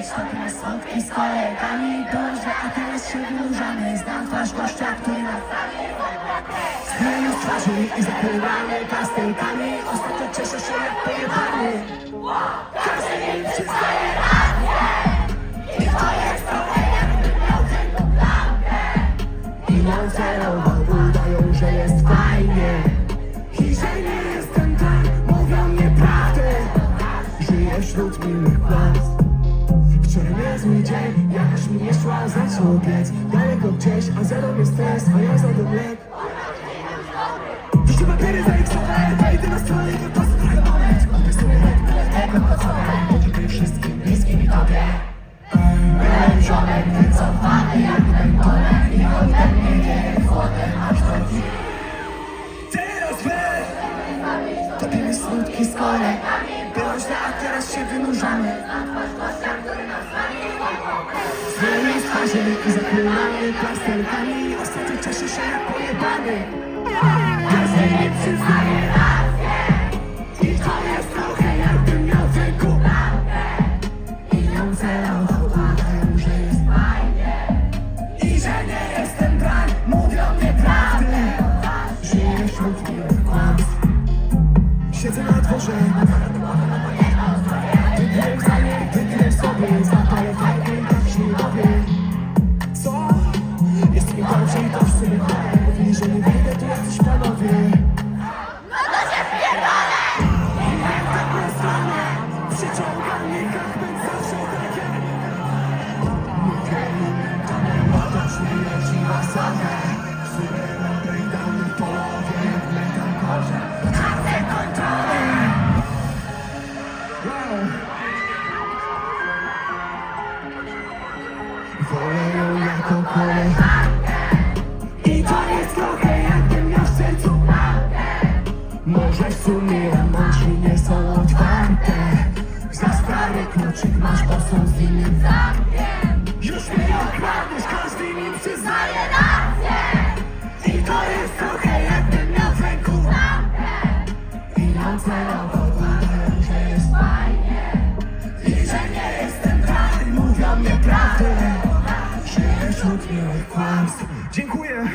Kiedyś to krasnotki z kolegami. Dobrze, a teraz się wynurzamy Znam twarz gościa, który na fali Zmienił twarzy i zapływamy pastelkami Ostatnio cieszę się jak pojechany Każdy mi przyznaje rację I to jest problem, miał tylko klamkę. I mącerował, udają, że jest fajnie. I że nie jestem tak, mówią nieprawdę Żyję wśród miłych płac Wczoraj nie zły dzień, jakoś mi nie szła, zaczął biec Daleko gdzieś, a ze mną stres, a ja zjadłem lek. Wrzucę papiery za Excel, wejdę na stronę i wypaszę trochę moment Opisuję jak tego pocałe, podziękuję wszystkim bliskim i tobie. Byłem ziomek wycofany jak pętole I ode mnie wieje wodę aż do dni Teraz wy Topimy smutki z kolegami Było źle, a teraz się wynurzamy. Zmienię twarzy i zapłynamy plasterkami. Ostatnio cieszę się jak pojebany Każdy nie przyznaje. Rację I to jest trochę jakbym miał tylko I ją celowo Wolę ją jako koleżankę I to jest trochę jakbym miał w sercu Może w sumie mądrzy nie są otwarte. Za stary kluczyk masz, bo są z innym zamkiem Dziękuję